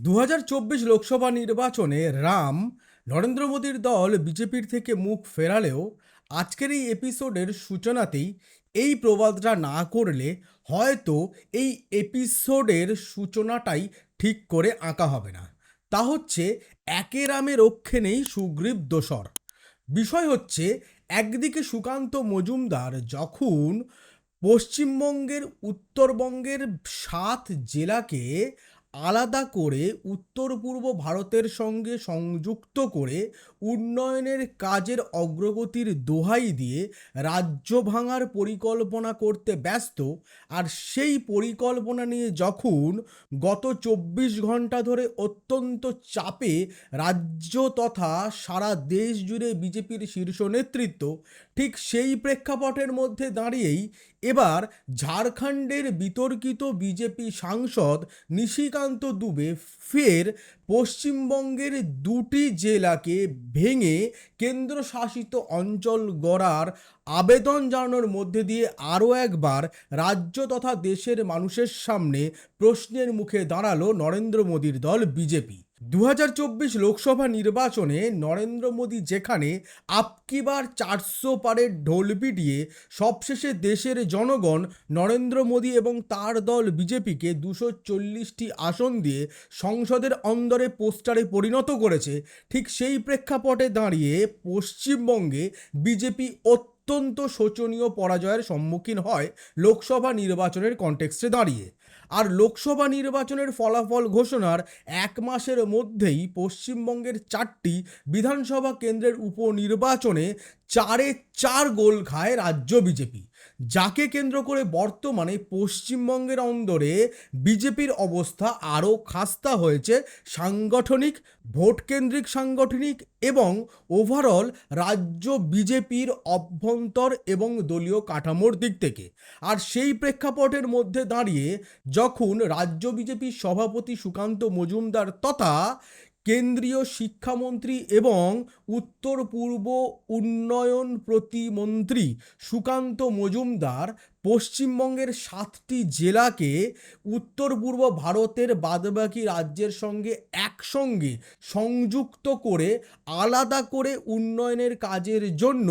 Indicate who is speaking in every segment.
Speaker 1: দু হাজার চব্বিশ লোকসভা নির্বাচনে রাম নরেন্দ্র মোদীর দল বিজেপির থেকে মুখ ফেরালেও আজকের এই এপিসোডের সূচনাতেই এই প্রবাদটা না করলে হয়তো এই এপিসোডের সূচনাটাই ঠিক করে আঁকা হবে না। তা হচ্ছে একে রামে রক্ষে নেই সুগ্রীব দোসর বিষয় হচ্ছে একদিকে সুকান্ত মজুমদার যখন পশ্চিমবঙ্গের উত্তরবঙ্গের সাত জেলাকে আলাদা করে উত্তর পূর্ব ভারতের সঙ্গে সংযুক্ত করে উন্নয়নের কাজের অগ্রগতির দোহাই দিয়ে রাজ্য ভাঙার পরিকল্পনা করতে ব্যস্ত। আর সেই পরিকল্পনা নিয়ে যখন গত চব্বিশ ঘণ্টা ধরে অত্যন্ত চাপে রাজ্য তথা সারা দেশ জুড়ে বিজেপির শীর্ষ নেতৃত্ব, ঠিক সেই প্রেক্ষাপটের মধ্যে দাঁড়িয়েই এবার ঝাড়খণ্ডের বিতর্কিত বিজেপি সাংসদ নিশিকান্ত দুবে ফের পশ্চিমবঙ্গের দুটি জেলাকে ভেঙে কেন্দ্রশাসিত অঞ্চল গড়ার আবেদন জানানোর মধ্যে দিয়ে আরও একবার রাজ্য তথা দেশের মানুষের সামনে প্রশ্নের মুখে দাঁড়াল নরেন্দ্র মোদীর দল বিজেপি। দু হাজার চব্বিশ লোকসভা নির্বাচনে নরেন্দ্র মোদী যেখানে আপকিবার চারশো পারের ঢোল পিটিয়ে সবশেষে দেশের জনগণ নরেন্দ্র মোদী এবং তার দল বিজেপিকে দুশো চল্লিশটি আসন দিয়ে সংসদের অন্দরে পোস্টারে পরিণত করেছে। ঠিক সেই প্রেক্ষাপটে দাঁড়িয়ে পশ্চিমবঙ্গে বিজেপি অত্যন্ত শোচনীয় পরাজয়ের সম্মুখীন হয় লোকসভা নির্বাচনের কনটেক্সটে দাঁড়িয়ে। আর লোকসভা নির্বাচনের ফলাফল ঘোষণার এক মাসের মধ্যেই পশ্চিমবঙ্গের চারটি বিধানসভা কেন্দ্রের উপনির্বাচনে চারে চার গোল খায় রাজ্য বিজেপি। যাকে কেন্দ্র করে বর্তমানে পশ্চিমবঙ্গের অন্দরে বিজেপির অবস্থা আরও খাস্তা হয়েছে সাংগঠনিক, ভোটকেন্দ্রিক সাংগঠনিক এবং ওভারঅল রাজ্য বিজেপির অভ্যন্তর এবং দলীয় কাঠামোর দিক থেকে। আর সেই প্রেক্ষাপটের মধ্যে দাঁড়িয়ে যখন রাজ্য বিজেপির সভাপতি সুকান্ত মজুমদার তথা কেন্দ্রীয় শিক্ষামন্ত্রী এবং উত্তর পূর্ব উন্নয়ন প্রতিমন্ত্রী সুকান্ত মজুমদার পশ্চিমবঙ্গের সাতটি জেলাকে উত্তর পূর্ব ভারতের বাদবাকি রাজ্যের সঙ্গে একসঙ্গে সংযুক্ত করে আলাদা করে উন্নয়নের কাজের জন্য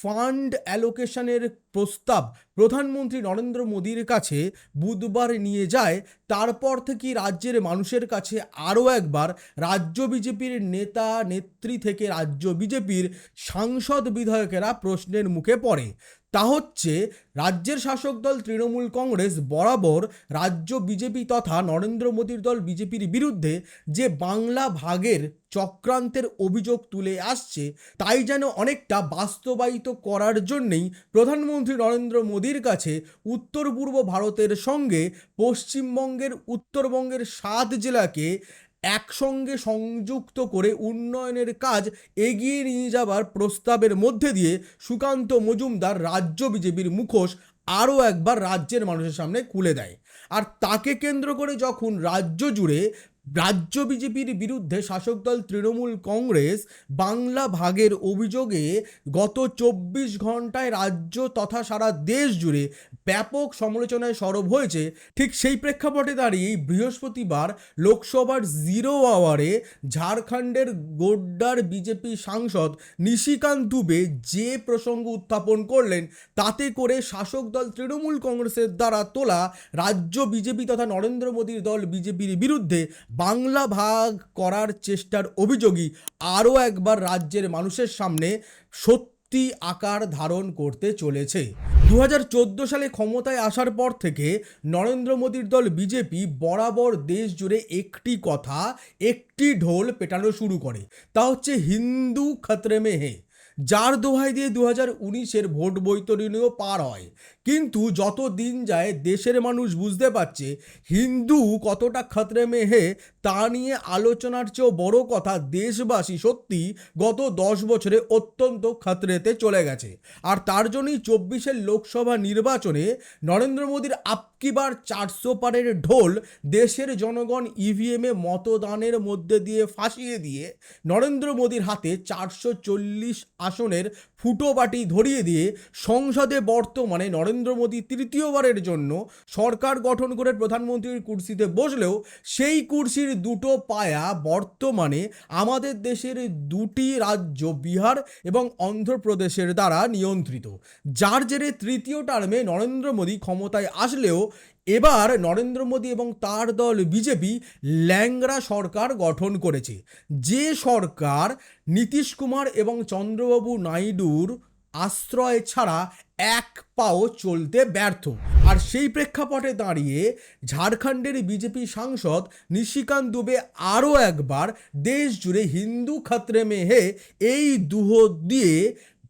Speaker 1: ফান্ড অ্যালোকেশনের প্রস্তাব প্রধানমন্ত্রী নরেন্দ্র মোদীর কাছে বুধবার নিয়ে যায়। তারপর থেকে রাজ্যের মানুষের কাছে আরও একবার রাজ্য বিজেপির নেতা, নেত্রী থেকে রাজ্য বিজেপির সাংসদ বিধায়কেরা প্রশ্নের মুখে পড়ে। তা হচ্ছে রাজ্যের শাসক দল তৃণমূল কংগ্রেস বরাবর রাজ্য বিজেপি তথা নরেন্দ্র মোদীর দল বিজেপির বিরুদ্ধে যে বাংলা ভাগের চক্রান্তের অভিযোগ তুলে আসছে, তাই যেন অনেকটা বাস্তবায়িত করার জন্যেই প্রধানমন্ত্রী নরেন্দ্র মোদীর কাছে উত্তর পূর্ব ভারতের সঙ্গে পশ্চিমবঙ্গের উত্তরবঙ্গের সাত জেলাকে একসঙ্গে সংযুক্ত করে উন্নয়নের কাজ এগিয়ে নিয়ে যাবার প্রস্তাবের মধ্যে দিয়ে সুকান্ত মজুমদার রাজ্য বিজেপির মুখোশ আরও একবার রাজ্যের মানুষের সামনে খুলে দেয়। আর তাকে কেন্দ্র করে যখন রাজ্য জুড়ে রাজ্য বিজেপির বিরুদ্ধে শাসক দল তৃণমূল কংগ্রেস বাংলা ভাগের অভিযোগে গত চব্বিশ ঘন্টায় রাজ্য তথা সারা দেশ জুড়ে ব্যাপক সমালোচনায় সরব হয়েছে। ঠিক সেই প্রেক্ষাপটে দাঁড়িয়েই বৃহস্পতিবার লোকসভার জিরো আওয়ারে ঝাড়খণ্ডের গোড্ডার বিজেপি সাংসদ নিশিকান্ত দুবে যে প্রসঙ্গ উত্থাপন করলেন, তাতে করে শাসক দল তৃণমূল কংগ্রেসের দ্বারা তোলা রাজ্য বিজেপি তথা নরেন্দ্র মোদীর দল বিজেপির বিরুদ্ধে বাংলা ভাগ করার চেষ্টার অভিযোগই আরও একবার রাজ্যের মানুষের সামনে সত্যি আকার ধারণ করতে চলেছে। দু হাজার চোদ্দ সালে ক্ষমতায় আসার পর থেকে নরেন্দ্র মোদীর দল বিজেপি বরাবর দেশ জুড়ে একটি কথা, একটি ঢোল পেটানো শুরু করে। তা হচ্ছে হিন্দু খতরে মে হে। যার দোহাই দিয়ে দু হাজার উনিশের ভোট বৈতরণীয় পার হয়। কিন্তু যত দিন যায় দেশের মানুষ বুঝতে পারছে হিন্দু কতটা খতরে মে হে তা নিয়ে আলোচনার চেয়েও বড় কথা, দেশবাসী সত্যি গত দশ বছরে অত্যন্ত খতরেতে চলে গেছে। আর তার জন্যই চব্বিশের লোকসভা নির্বাচনে নরেন্দ্র মোদীর আপকিবার চারশো পারের ঢোল দেশের জনগণ ইভিএমে মতদানের মধ্যে দিয়ে ফাঁসিয়ে দিয়ে নরেন্দ্র মোদীর হাতে চারশো চল্লিশ আসনের ফুটোবাটি ধরিয়ে দিয়ে সংসদে বর্তমানে নরেন্দ্র নরেন্দ্র মোদী তৃতীয়বারের জন্য সরকার গঠন করে প্রধানমন্ত্রীর কুর্সিতে বসলেও সেই কুর্সির দুটো পায়া বর্তমানে আমাদের দেশের দুটি রাজ্য, বিহার এবং অন্ধ্রপ্রদেশের দ্বারা নিয়ন্ত্রিত। যার জেরে তৃতীয় টার্মে নরেন্দ্র মোদী ক্ষমতায় আসলেও এবার নরেন্দ্র মোদী এবং তার দল বিজেপি ল্যাংরা সরকার গঠন করেছে। যে সরকার নীতিশ কুমার এবং চন্দ্রবাবু নাইডুর আশ্রয় ছাড়া এক পাও চলতে ব্যর্থ। আর সেই প্রেক্ষাপটে দাঁড়িয়ে ঝাড়খণ্ডের বিজেপি সাংসদ নিশিকান্ত দুবে আরও একবার দেশ জুড়ে হিন্দু খাত্রে মেহে এই দুহ দিয়ে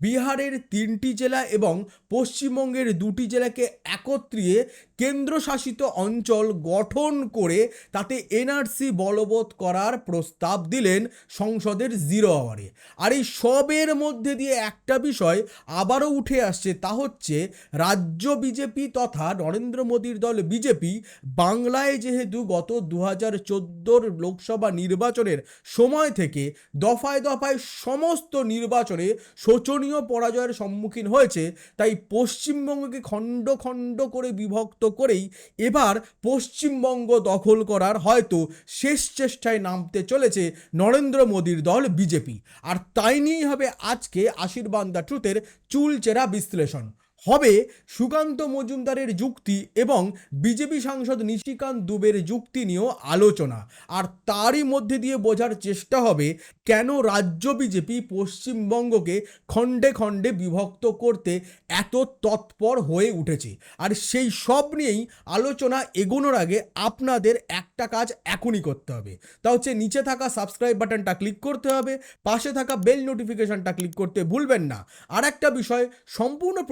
Speaker 1: বিহারের তিনটি জেলা এবং পশ্চিমবঙ্গের দুটি জেলাকে একত্রিয়ে কেন্দ্রশাসিত অঞ্চল গঠন করে তাতে এনআরসি বলবৎ করার প্রস্তাব দিলেন সংসদের জিরো আওয়ারে। আর এই সবের মধ্যে দিয়ে একটা বিষয় আবারও উঠে আসছে, তা হচ্ছে রাজ্য বিজেপি তথা নরেন্দ্র মোদীর দল বিজেপি বাংলায় যেহেতু গত দু হাজার চোদ্দোর লোকসভা নির্বাচনের সময় থেকে দফায় দফায় সমস্ত নির্বাচনে শোচনীয় পরাজয়ের সম্মুখীন হয়েছে, তাই পশ্চিমবঙ্গকে খণ্ড খণ্ড করে বিভক্ত করেই এবার পশ্চিমবঙ্গ দখল করার হয়তো শেষ চেষ্টায় নামতে চলেছে নরেন্দ্র মোদীর দল বিজেপি। আর তাই নিয়েই হবে আজকে আশীর্বাদ দ্য ট্রুথের চুলচেরা বিশ্লেষণ। হবে সুকান্ত মজুমদারের যুক্তি এবং বিজেপি সাংসদ নিশিকান্ত দুবের যুক্তি নিয়েও আলোচনা। আর তারই মধ্যে দিয়ে বোঝার চেষ্টা হবে কেন রাজ্য বিজেপি পশ্চিমবঙ্গকে খণ্ডে খণ্ডে বিভক্ত করতে এত তৎপর হয়ে উঠেছে। আর সেই সব নিয়েই আলোচনা এগোনোর আগে আপনাদের একটা কাজ এখনই করতে হবে। তা হচ্ছে নিচে থাকা সাবস্ক্রাইব বাটনটা ক্লিক করতে হবে, পাশে থাকা বেল নোটিফিকেশনটা ক্লিক করতে ভুলবেন না। আর একটা বিষয়, সম্পূর্ণ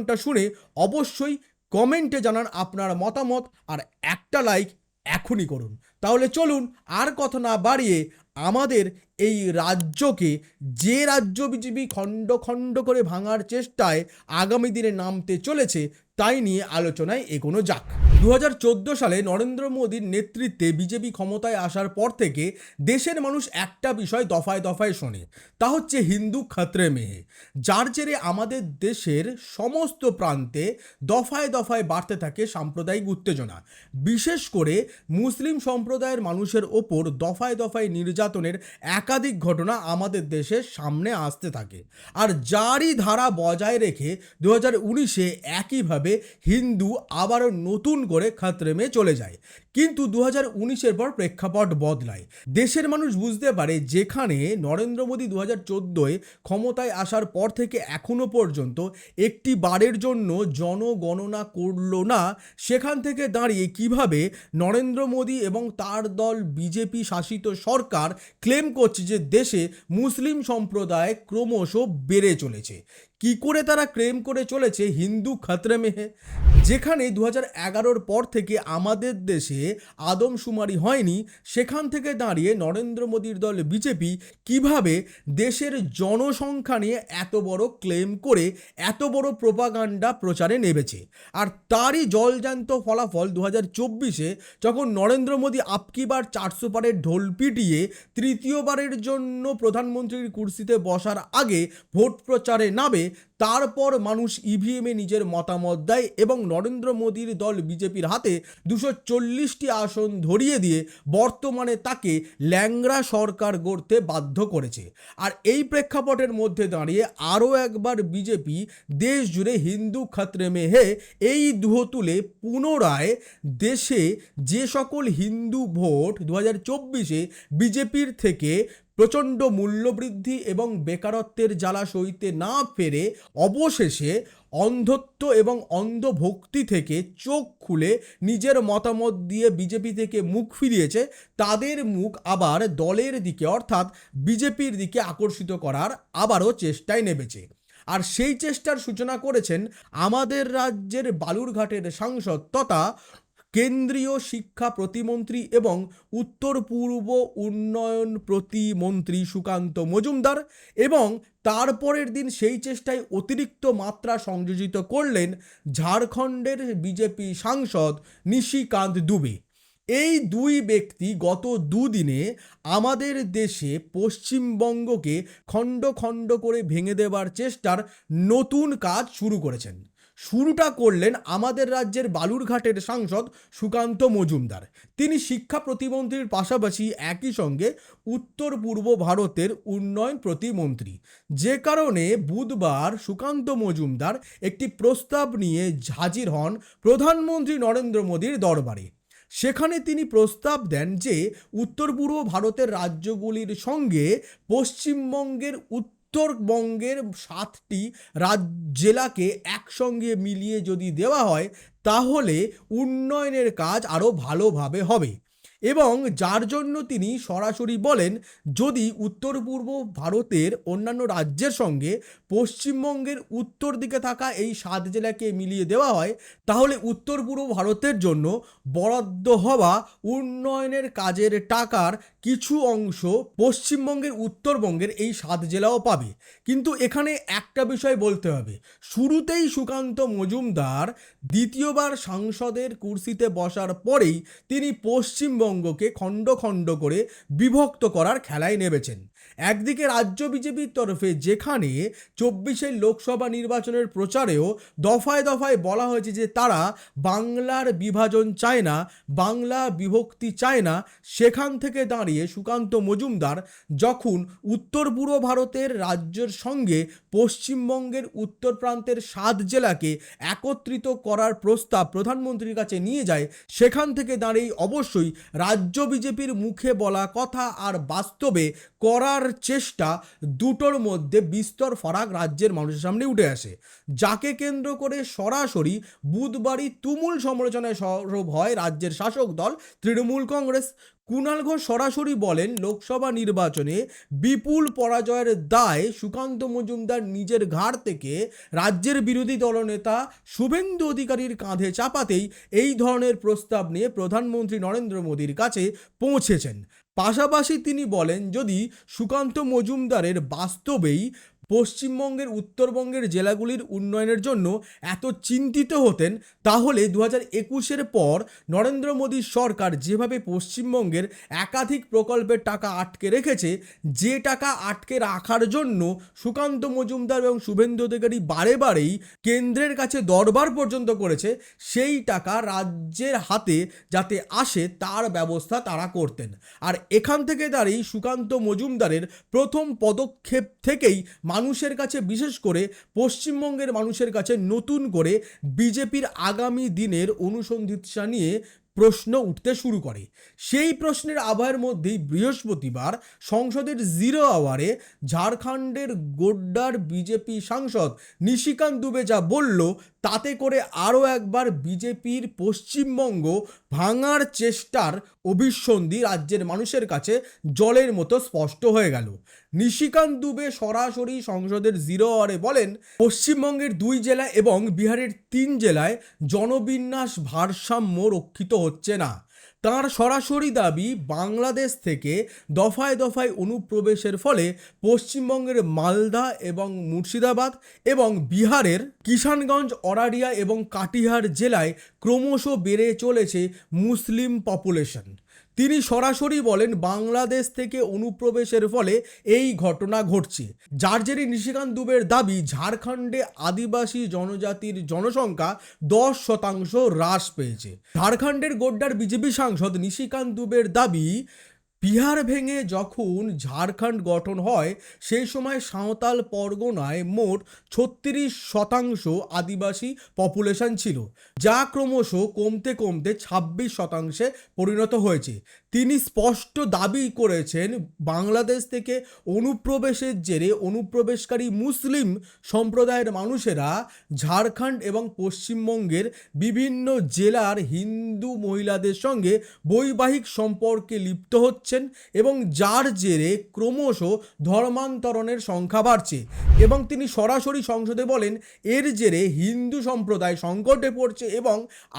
Speaker 1: প্রতিবেদনটা শুনে অবশ্যই কমেন্টে জানান আপনার মতামত আর একটা লাইক এখনই করুন। তাহলে চলুন আর কথা না বাড়িয়ে আমাদের এই রাজ্যকে যে রাজ্য বিজেপি খণ্ড খণ্ড করে ভাঙার চেষ্টায় আগামী দিনে নামতে চলেছে, তাই নিয়ে আলোচনায় এগোনো যাক। দু হাজার চোদ্দ সালে নরেন্দ্র মোদীর নেতৃত্বে বিজেপি ক্ষমতায় আসার পর থেকে দেশের মানুষ একটা বিষয় দফায় দফায় শোনে, তা হচ্ছে হিন্দু খাত্রে মেহে। যার জেরে আমাদের দেশের সমস্ত প্রান্তে দফায় দফায় বাড়তে থাকে সাম্প্রদায়িক উত্তেজনা। বিশেষ করে মুসলিম সম্প্রদায়ের মানুষের ওপর দফায় দফায় নির্যাতনের একাধিক ঘটনা আমাদের দেশের সামনে আসতে থাকে। আর যারই ধারা বজায় রেখে দু হাজার উনিশে একইভাবে হিন্দু আবারও নতুন করে খাতরেমে চলে যায়। কিন্তু দু হাজার উনিশের পর প্রেক্ষাপট বদলায়। দেশের মানুষ বুঝতে পারে যেখানে নরেন্দ্র মোদী দু হাজার চোদ্দোয় ক্ষমতায় আসার পর থেকে এখনও পর্যন্ত একটি বারের জন্য জনগণনা করল না। সেখান থেকে দাঁড়িয়ে কীভাবে নরেন্দ্র মোদী এবং তার দল বিজেপি শাসিত সরকার ক্লেম করছে যে দেশে মুসলিম সম্প্রদায় ক্রমশ বেড়ে চলেছে। কি করে তারা ক্লেম করে চলেছে হিন্দু খাতরে মেহে যেখানে দু হাজার পর থেকে আমাদের দেশে আদমশুমারি হয়নি, সেখান থেকে দাঁড়িয়ে নরেন্দ্র মোদীর দল বিজেপি কীভাবে দেশের জনসংখ্যা নিয়ে এত বড় ক্লেম করে এত বড় প্রোপাগান্ডা প্রচারে নেমেছে? আর তারই জলজান্ত ফলাফল দু হাজার চব্বিশে যখন নরেন্দ্র মোদী আপকিবার চারশো পারের ঢোল পিটিয়ে তৃতীয়বারের জন্য প্রধানমন্ত্রীর কুর্সিতে বসার আগে ভোট প্রচারে নামে তারপর মানুষ ইভিএমে নিজের মতামত দেয় এবং নরেন্দ্র মোদীর দল বিজেপির হাতে দুশো চল্লিশটি আসন ধরিয়ে দিয়ে বর্তমানে তাকে ল্যাংড়া সরকার গড়তে বাধ্য করেছে। আর এই প্রেক্ষাপটের মধ্যে দাঁড়িয়ে আরও একবার বিজেপি দেশ জুড়ে হিন্দু খাত্রে মেহে এই দুহ তুলে পুনরায় দেশে যে সকল হিন্দু ভোট দু হাজার চব্বিশে বিজেপির থেকে প্রচণ্ড মূল্যবৃদ্ধি এবং বেকারত্বের জ্বালা সইতে না পেরে অবশেষে অন্ধত্ব এবং অন্ধভক্তি থেকে চোখ খুলে নিজের মতামত দিয়ে বিজেপি থেকে মুখ ফিরিয়েছে, তাদের মুখ আবার দলের দিকে অর্থাৎ বিজেপির দিকে আকর্ষিত করার আবারও চেষ্টায় নেমেছে। আর সেই চেষ্টার সূচনা করেছেন আমাদের রাজ্যের বালুরঘাটের সাংসদ তথা কেন্দ্রীয় শিক্ষা প্রতিমন্ত্রী এবং উত্তর পূর্ব উন্নয়ন প্রতিমন্ত্রী সুকান্ত মজুমদার এবং তারপরের দিন সেই চেষ্টায় অতিরিক্ত মাত্রা সংযোজিত করলেন ঝাড়খণ্ডের বিজেপি সাংসদ নিশিকান্ত দুবে। এই দুই ব্যক্তি গত দুদিনে আমাদের দেশে পশ্চিমবঙ্গকে খণ্ড খণ্ড করে ভেঙে দেবার চেষ্টার নতুন কাজ শুরু করেছেন। শুরুটা করলেন আমাদের রাজ্যের বালুরঘাটের সাংসদ সুকান্ত মজুমদার। তিনি শিক্ষা প্রতিমন্ত্রীর পাশাপাশি একই সঙ্গে উত্তর পূর্ব ভারতের উন্নয়ন প্রতিমন্ত্রী। যে কারণে বুধবার সুকান্ত মজুমদার একটি প্রস্তাব নিয়ে হাজির হন প্রধানমন্ত্রী নরেন্দ্র মোদীর দরবারে। সেখানে তিনি প্রস্তাব দেন যে, উত্তর পূর্ব ভারতের রাজ্যগুলির সঙ্গে পশ্চিমবঙ্গের উত্তরবঙ্গের সাতটি রাজ, জেলাকে একসঙ্গে মিলিয়ে যদি দেওয়া হয়, তাহলে উন্নয়নের কাজ আরও ভালোভাবে হবে। এবং যার জন্য তিনি সরাসরি বলেন, যদি উত্তর পূর্ব ভারতের অন্যান্য রাজ্যের সঙ্গে পশ্চিমবঙ্গের উত্তর দিকে থাকা এই সাত জেলাকে মিলিয়ে দেওয়া হয়, তাহলে উত্তর পূর্ব ভারতের জন্য বরাদ্দ হওয়া উন্নয়নের কাজের টাকার কিছু অংশ পশ্চিমবঙ্গের উত্তরবঙ্গের এই সাত জেলাও পাবে। কিন্তু এখানে একটা বিষয় বলতে হবে। শুরুতেই সুকান্ত মজুমদার দ্বিতীয়বার সাংসদের কুর্সিতে বসার পরেই তিনি পশ্চিমবঙ্গকে খণ্ড খণ্ড করে বিভক্ত করার খেলায় নেমেছেন। একদিকে রাজ্য বিজেপির তরফে যেখানে চব্বিশের লোকসভা নির্বাচনের প্রচারেও দফায় দফায় বলা হয়েছে যে তারা বাংলার বিভাজন চায় না, বাংলা বিভক্তি চায় না, সেখান থেকে দাঁড়িয়ে সুকান্ত মজুমদার যখন উত্তর পূর্ব ভারতের রাজ্যের সঙ্গে পশ্চিমবঙ্গের উত্তর প্রান্তের সাত জেলাকে একত্রিত করার প্রস্তাব প্রধানমন্ত্রীর কাছে নিয়ে যায়, সেখান থেকে দাঁড়িয়ে অবশ্যই রাজ্য বিজেপির মুখে বলা কথা আর বাস্তবে করার চেষ্টা দুটোর মধ্যে বিস্তর ফারাক রাজ্যের মানুষের সামনে উঠে আসে। যাকে কেন্দ্র করে সরাসরি বুধবারই তুমুল সমালোচনায় সরব হয় রাজ্যের শাসক দল তৃণমূল কংগ্রেস। কুণাল ঘোষ সরাসরি বলেন, লোকসভা নির্বাচনে বিপুল পরাজয়ের দায় সুকান্ত মজুমদার নিজের ঘাড় থেকে রাজ্যের বিরোধী দলনেতা শুভেন্দু অধিকারীর কাঁধে চাপাতেই এই ধরনের প্রস্তাব নিয়ে প্রধানমন্ত্রী নরেন্দ্র মোদীর কাছে পৌঁছেছেন। পাশাপাশি তিনি বলেন যদি সুকান্ত মজুমদারের বাস্তবেই পশ্চিমবঙ্গের, উত্তরবঙ্গের জেলাগুলির উন্নয়নের জন্য এত চিন্তিত হতেন, তাহলে দু হাজার একুশের পর নরেন্দ্র মোদীর সরকার যেভাবে পশ্চিমবঙ্গের একাধিক প্রকল্পের টাকা আটকে রেখেছে, যে টাকা আটকে রাখার জন্য সুকান্ত মজুমদার এবং শুভেন্দু অধিকারী বারে বারেই কেন্দ্রের কাছে দরবার পর্যন্ত করেছে, সেই টাকা রাজ্যের হাতে যাতে আসে তার ব্যবস্থা তারা করতেন। আর এখান থেকে দাঁড়িয়ে সুকান্ত মজুমদারের প্রথম পদক্ষেপ থেকেই মানুষের কাছে, বিশেষ করে পশ্চিমবঙ্গের মানুষের কাছে নতুন করে বিজেপির আগামী দিনের অনুসন্ধিৎসা নিয়ে প্রশ্ন উঠতে শুরু করে। সেই প্রশ্নের আবহের মধ্যেই বৃহস্পতিবার সংসদের জিরো আওয়ারে ঝাড়খণ্ডের গোড্ডার বিজেপি সাংসদ নিশিকান্ত দুবে যা বলল তাতে করে আরও একবার বিজেপির পশ্চিমবঙ্গ ভাঙার চেষ্টার অভিসন্ধি রাজ্যের মানুষের কাছে জলের মতো স্পষ্ট হয়ে গেল। নিশিকান্ত দুবে সরাসরি সংসদের জিরো আওয়ারে বলেন, পশ্চিমবঙ্গের দুই জেলা এবং বিহারের তিন জেলায় জনবিন্যাস ভারসাম্য রক্ষিত হচ্ছে না। তার সরাসরি দাবি, বাংলাদেশ থেকে দফায় দফায় অনুপ্রবেশের ফলে পশ্চিমবঙ্গের মালদা এবং মুর্শিদাবাদ এবং বিহারের কিষানগঞ্জ অরারিয়া এবং কাটিহার জেলায় ক্রমশ বেড়ে চলেছে মুসলিম পপুলেশন। তিনি সরাসরি বলেন, বাংলাদেশ থেকে অনুপ্রবেশের ফলে এই ঘটনা ঘটছে। যার জেরে নিশিকান্ত দুবের দাবি, ঝাড়খণ্ডে আদিবাসী জনজাতির জনসংখ্যা দশ শতাংশ হ্রাস পেয়েছে। ঝাড়খণ্ডের গোড্ডার বিজেপি সাংসদ নিশিকান্ত দুবের দাবি বিহার ভেঙে যখন ঝাড়খণ্ড গঠন হয় সেই সময় সাঁওতাল পরগনায় মোট ছত্রিশ শতাংশ আদিবাসী পপুলেশন ছিল, যা ক্রমশ কমতে কমতে ছাব্বিশ শতাংশে পরিণত হয়েছে। তিনি স্পষ্ট দাবি করেছেন, বাংলাদেশ থেকে অনুপ্রবেশের জেরে অনুপ্রবেশকারী মুসলিম সম্প্রদায়ের মানুষেরা ঝাড়খণ্ড এবং পশ্চিমবঙ্গের বিভিন্ন জেলার হিন্দু মহিলাদের সঙ্গে বৈবাহিক সম্পর্কে লিপ্ত হচ্ছেন এবং যার জেরে ক্রমশ ধর্মান্তরণের সংখ্যা বাড়ছে এবং তিনি সরাসরি সংসদে বলেন, এর জেরে হিন্দু সম্প্রদায় সংকটে পড়ছে এবং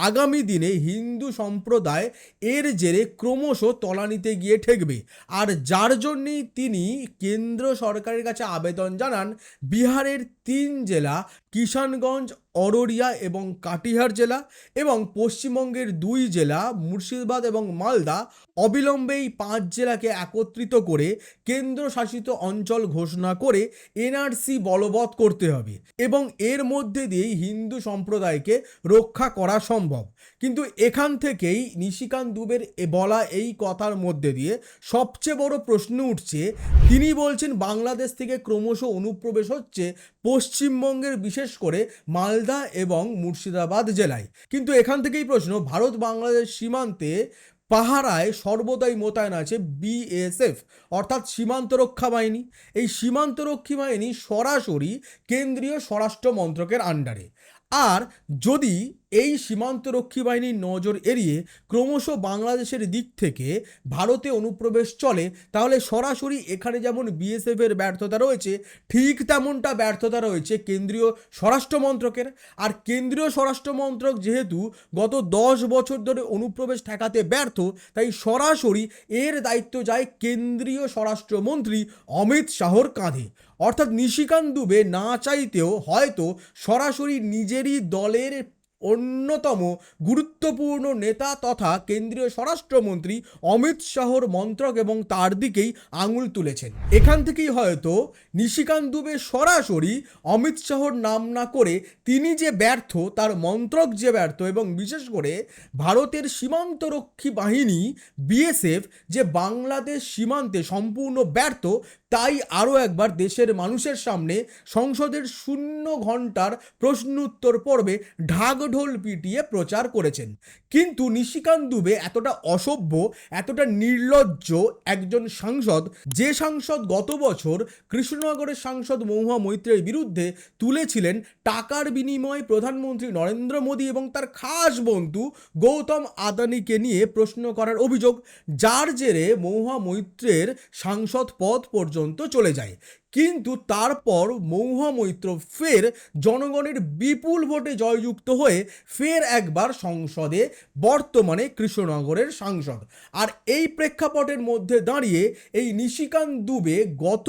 Speaker 1: আগামী দিনে হিন্দু সম্প্রদায় এর জেরে ক্রমশ তলানিতে গিয়ে ঠেকবে। আর যার জন্যেই তিনি কেন্দ্র সরকারের কাছে আবেদন জানান, বিহারের তিন জেলা, কিষানগঞ্জ অররিয়া এবং কাটিহার জেলা এবং পশ্চিমবঙ্গের দুই জেলা, মুর্শিদাবাদ এবং মালদা অবিলম্বে এই পাঁচ জেলাকে একত্রিত করে কেন্দ্রশাসিত অঞ্চল ঘোষণা করে এনআরসি বলবৎ করতে হবে এবং এর মধ্যে দিয়েই হিন্দু সম্প্রদায়কে রক্ষা করা সম্ভব। কিন্তু এখান থেকেই নিশিকান্ত দুবের বলা এই কথার মধ্যে দিয়ে সবচেয়ে বড় প্রশ্ন উঠছে, তিনি বলছেন বাংলাদেশ থেকে ক্রমশ অনুপ্রবেশ হচ্ছে পশ্চিমবঙ্গের বিশেষ করে মালদা এবং মুর্শিদাবাদ জেলায়। কিন্তু এখান থেকেই প্রশ্ন ভারত বাংলাদেশ সীমান্তে পাহারায় সর্বদাই মোতায়েন আছে বিএসএফ অর্থাৎ সীমান্ত রক্ষা বাহিনী। এই সীমান্তরক্ষী বাহিনী সরাসরি কেন্দ্রীয় স্বরাষ্ট্র মন্ত্রকের আন্ডারে আর যদি এই সীমান্তরক্ষী বাহিনীর নজর এড়িয়ে ক্রমশ বাংলাদেশের দিক থেকে ভারতে অনুপ্রবেশ চলে, তাহলে সরাসরি এখানে যেমন বিএসএফের ব্যর্থতা রয়েছে, ঠিক তেমনটা ব্যর্থতা রয়েছে কেন্দ্রীয় স্বরাষ্ট্র মন্ত্রকের। আর কেন্দ্রীয় স্বরাষ্ট্র মন্ত্রক যেহেতু গত দশ বছর ধরে অনুপ্রবেশ ঠেকাতে ব্যর্থ, তাই সরাসরি এর দায়িত্ব যায় কেন্দ্রীয় স্বরাষ্ট্রমন্ত্রী অমিত শাহর কাঁধে। অর্থাৎ নিশিকান্ত দুবে না চাইতেও হয়তো সরাসরি নিজেরই দলের অন্যতম গুরুত্বপূর্ণ নেতা তথা কেন্দ্রীয় স্বরাষ্ট্রমন্ত্রী অমিত শাহর মন্ত্রক এবং তার দিকেই আঙুল তুলেছেন। এখান থেকেই হয়তো নিশিকান্ত দুবে সরাসরি অমিত শাহর নাম না করে তিনি যে ব্যর্থ, তার মন্ত্রক যে ব্যর্থ এবং বিশেষ করে ভারতের সীমান্তরক্ষী বাহিনী, বিএসএফ, যে বাংলাদেশ সীমান্তে সম্পূর্ণ ব্যর্থ তাই আরও একবার দেশের মানুষের সামনে সংসদের শূন্য ঘণ্টার প্রশ্ন উত্তর পর্বে ঢাকঢোল পিটিয়ে প্রচার করেছেন। কিন্তু নিশিকান্ত দুবে এতটা অসভ্য, এতটা নির্লজ্জ একজন সাংসদ, যে সাংসদ গত বছর কৃষ্ণনগরের সাংসদ মহুয়া মৈত্রের বিরুদ্ধে তুলেছিলেন টাকার বিনিময়ে প্রধানমন্ত্রী নরেন্দ্র মোদী এবং তার খাস বন্ধু গৌতম আদানিকে নিয়ে প্রশ্ন করার অভিযোগ, যার জেরে মহুয়া মৈত্রের সাংসদ পদ পর্যন্ত চলে যায়। কিন্তু তারপর মৌহা মৈত্র ফের জনগণের বিপুল ভোটে জয়যুক্ত হয়ে ফের একবার সংসদে, বর্তমানে কৃষ্ণনগরের সাংসদ। আর এই প্রেক্ষাপটের মধ্যে দাঁড়িয়ে এই নিশিকান্ত দুবে গত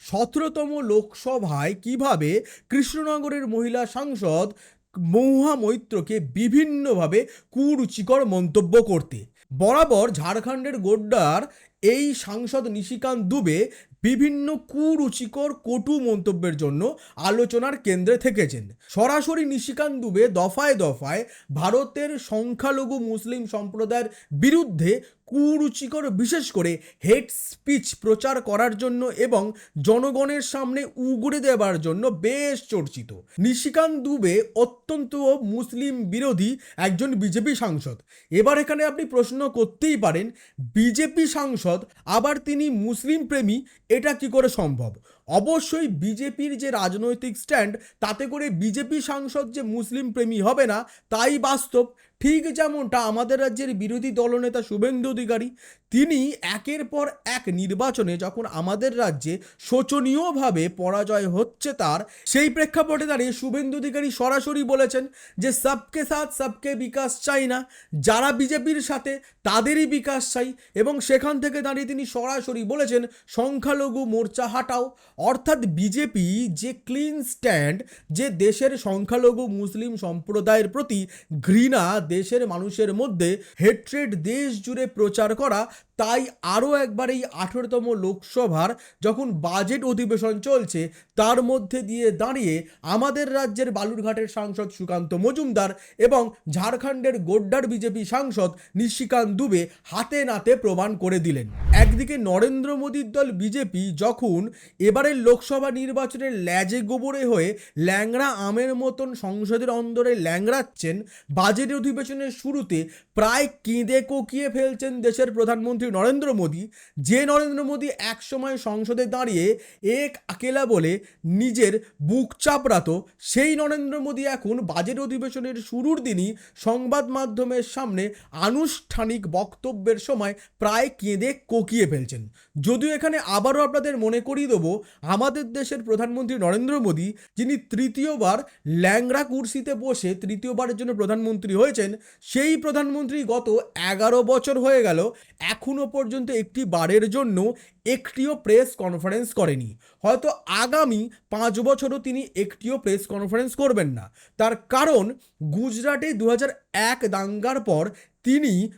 Speaker 1: সতেরোতম লোকসভায় কীভাবে কৃষ্ণনগরের মহিলা সাংসদ মৌহা মৈত্রকে বিভিন্নভাবে কুরুচিকর মন্তব্য করতে। বরাবর ঝাড়খণ্ডের গোড্ডার এই সাংসদ নিশিকান্ত দুবে বিভিন্ন কুরুচিকর, কটু মন্তব্যের জন্য আলোচনার কেন্দ্রে থেকেছেন। সরাসরি নিশিকান্ত দুবে দফায় দফায় ভারতের সংখ্যালঘু মুসলিম সম্প্রদায়ের বিরুদ্ধে কুরুচিকর, বিশেষ করে হেড স্পিচ প্রচার করার জন্য এবং জনগণের সামনে উগড়ে দেবার জন্য বেশ চর্চিত। নিশিকান্ত দুবে অত্যন্ত মুসলিম বিরোধী একজন বিজেপি সাংসদ। এবার এখানে আপনি প্রশ্ন করতেই পারেন, বিজেপি সাংসদ, আবার তিনি মুসলিম প্রেমী, এটা কি করে সম্ভব? অবশ্যই বিজেপির যে রাজনৈতিক স্ট্যান্ড, তাতে করে বিজেপি সাংসদ যে মুসলিম প্রেমী হবে না, তাই বাস্তব। ঠিক যেমনটা আমাদের রাজ্যের বিরোধী দলনেতা শুভেন্দু অধিকারী, তিনি একের পর এক নির্বাচনে যখন আমাদের রাজ্যে শোচনীয়ভাবে পরাজয় হচ্ছে তার, সেই প্রেক্ষাপটে দাঁড়িয়ে শুভেন্দু অধিকারী সরাসরি বলেছেন যে, সবকে সাথ, সবকে বিকাশ চাই না। যারা বিজেপির সাথে, তাদেরই বিকাশ চাই। এবং সেখান থেকে দাঁড়িয়ে তিনি সরাসরি বলেছেন, সংখ্যালঘু মোর্চা হাটাও। অর্থাৎ বিজেপি যে ক্লিন স্ট্যান্ড যে দেশের সংখ্যালঘু মুসলিম সম্প্রদায়ের প্রতি ঘৃণা দেশের মানুষের মধ্যে হেট্রেড দেশ জুড়ে প্রচার করা তাই আরও একবার এই আঠেরোতম লোকসভার যখন বাজেট অধিবেশন চলছে, তার মধ্যে দিয়ে দাঁড়িয়ে আমাদের রাজ্যের বালুরঘাটের সাংসদ সুকান্ত মজুমদার এবং ঝাড়খণ্ডের গোড্ডার বিজেপি সাংসদ নিশিকান্ত দুবে হাতে নাতে প্রমাণ করে দিলেন। একদিকে নরেন্দ্র মোদীর দল বিজেপি যখন এবারের লোকসভা নির্বাচনের ল্যাজে গোবরে হয়ে ল্যাংড়া আমের মতন সংসদের অন্দরে ল্যাংড়াচ্ছেন বাজেট অধিবেশনের শুরুতে প্রায় কেঁদে কোকিয়ে ফেলছেন দেশের প্রধানমন্ত্রী নরেন্দ্র মোদী, যে নরেন্দ্র মোদী একসময় সংসদে দাঁড়িয়ে এক আকেলা বলে নিজের বুক চাপড়াতো, সেই নরেন্দ্র মোদী এখন বাজেট অধিবেশনের শুরুর দিনই সংবাদ মাধ্যমের সামনে আনুষ্ঠানিক বক্তব্যের সময় প্রায় কেঁদে কোকিয়ে ফেলছেন। যদিও এখানে আবারও আপনাদের মনে করিয়ে দেবো, আমাদের দেশের প্রধানমন্ত্রী নরেন্দ্র মোদী, যিনি তৃতীয়বার ল্যাংড়া কুর্সিতে বসে তৃতীয়বারের জন্য প্রধানমন্ত্রী হয়েছেন, সেই প্রধানমন্ত্রী গত এগারো বছর হয়ে গেল, এখনও পর্যন্ত একটি বারের জন্য একটিও প্রেস কনফারেন্স করেনি। হয়তো আগামী পাঁচ বছরও তিনি একটিও প্রেস কনফারেন্স করবেন না। তার কারণ গুজরাটে দু এক দাঙ্গার পর তিনি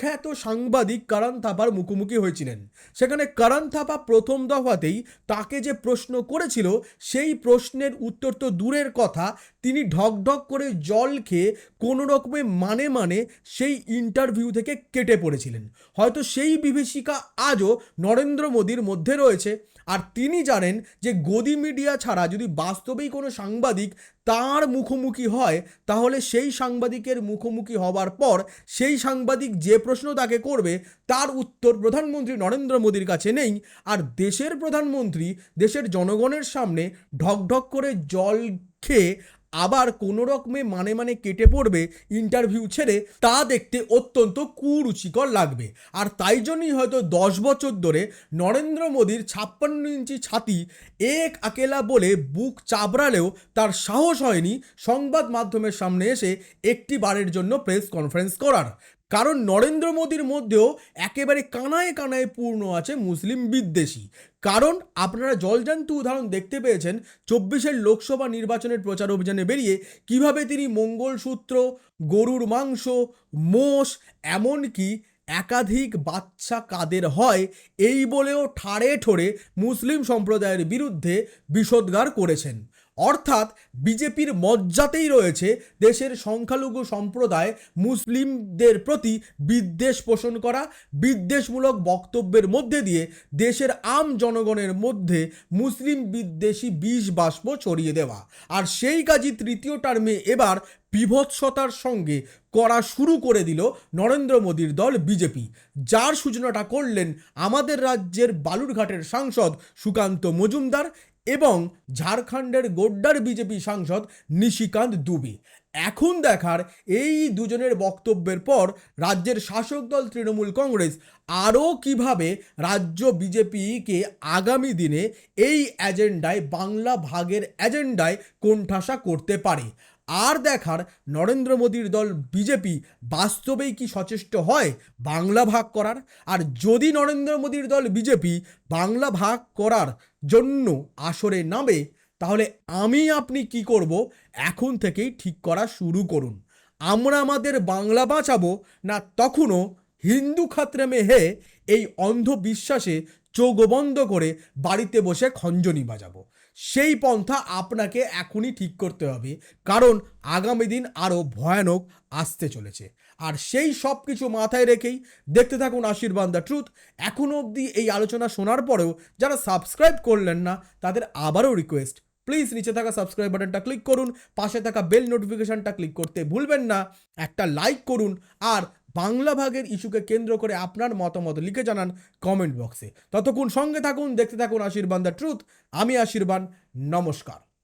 Speaker 1: প্রখ্যাত সাংবাদিক কারান থাপার মুখোমুখি হয়েছিলেন। সেখানে কারান থাপা প্রথম দফাতেই তাকে যে প্রশ্ন করেছিল, সেই প্রশ্নের উত্তর তো দূরের কথা। তিনি ঢকঢক করে জল খেয়ে কোনো রকমে মানে মানে সেই ইন্টারভিউ থেকে কেটে পড়েছিলেন। হয়তো সেই বিভীষিকা আজও নরেন্দ্র মোদীর মধ্যে রয়েছে। আর তিনি জানেন যে গদি মিডিয়া ছাড়া যদি বাস্তবেই কোনো সাংবাদিক তার মুখোমুখি হয়, তাহলে সেই সাংবাদিকের মুখোমুখি হবার পর সেই সাংবাদিক যে প্রশ্ন তাকে করবে, তার উত্তর প্রধানমন্ত্রী নরেন্দ্র মোদীর কাছে নেই। আর দেশের প্রধানমন্ত্রী দেশের জনগণের সামনে ঢকঢক করে জল খেয়ে আবার কোনো রকমে মানে মানে কেটে পড়বে ইন্টারভিউ ছেড়ে, তা দেখতে অত্যন্ত কুরুচিকর লাগবে। আর তাই জন্যই হয়তো দশ বছর ধরে নরেন্দ্র মোদীর ছাপ্পান্ন ইঞ্চি ছাতি এক আকেলা বলে বুক চাবড়ালেও তার সাহস হয়নি সংবাদ মাধ্যমের সামনে এসে একটি বারের জন্য প্রেস কনফারেন্স করার। কারণ নরেন্দ্র মোদীর মধ্যেও একেবারে কানায় কানায় পূর্ণ আছে মুসলিম বিদ্বেষী। কারণ আপনারা জলজান্ত উদাহরণ দেখতে পেয়েছেন, চব্বিশের লোকসভা নির্বাচনের প্রচার অভিযানে বেরিয়ে কীভাবে তিনি মঙ্গলসূত্র, গরুর মাংস, মোষ, এমনকি একাধিক বাচ্চা কাদের হয়, এই বলেও ঠাড়ে ঠোড়ে মুসলিম সম্প্রদায়ের বিরুদ্ধে বিষোদ্গার করেছেন। অর্থাৎ বিজেপির মজ্জাতেই রয়েছে দেশের সংখ্যালঘু সম্প্রদায় মুসলিমদের প্রতি বিদ্বেষ পোষণ করা, বিদ্বেষমূলক বক্তব্যের মধ্যে দিয়ে দেশের আম জনগণের মধ্যে মুসলিম বিদ্বেষী বিষ বাষ্প ছড়িয়ে দেওয়া। আর সেই কাজই তৃতীয় টার্মে এবার বিভৎসতার সঙ্গে করা শুরু করে দিল নরেন্দ্র মোদীর দল বিজেপি। যার সূচনাটা করলেন আমাদের রাজ্যের বালুরঘাটের সাংসদ সুকান্ত মজুমদার এবং ঝাড়খণ্ডের গোড্ডার বিজেপি সাংসদ নিশিকান্ত দুবি। এখন দেখার এই দুজনের বক্তব্যের পর রাজ্যের শাসক দল তৃণমূল কংগ্রেস আরও কীভাবে রাজ্য বিজেপিকে আগামী দিনে এই এজেন্ডায়, বাংলা ভাগের এজেন্ডায় কোণঠাসা করতে পারে। আর দেখার নরেন্দ্র মোদীর দল বিজেপি বাস্তবেই কি সচেষ্ট হয়? বাংলা ভাগ করার। আর যদি নরেন্দ্র মোদীর দল বিজেপি বাংলা ভাগ করার জন্য আসরে নামে, তাহলে আমি আপনি কি করব? এখন থেকেই ঠিক করা শুরু করুন। আমরা আমাদের বাংলা বাঁচাবো না তখনও হিন্দু খাত্রে মে হে এই অন্ধবিশ্বাসে চোখ বন্ধ করে বাড়িতে বসে খঞ্জনি বাজাবো। সেই পন্থা আপনাকে এখনই ঠিক করতে হবে। কারণ আগামী দিন আরও ভয়ানক আসতে চলেছে। আর সেই সব কিছু মাথায় রেখেই দেখতে থাকুন আশীর্বাদ দ্য ট্রুথ। এখনও অবধি এই আলোচনা শোনার পরেও যারা সাবস্ক্রাইব করলেন না, তাদের আবারও রিকোয়েস্ট, প্লিজ নিচে থাকা সাবস্ক্রাইব বাটনটা ক্লিক করুন, পাশে থাকা বেল নোটিফিকেশনটা ক্লিক করতে ভুলবেন না, একটা লাইক করুন, আর বাংলা ভাগের ইস্যুকে কেন্দ্র করে আপনার মতামত লিখে জানান কমেন্ট বক্সে। ততক্ষণ সঙ্গে থাকুন, দেখতে থাকুন আশীর্বাদ দ্য ট্রুথ। আমি আশীর্বাদ নমস্কার।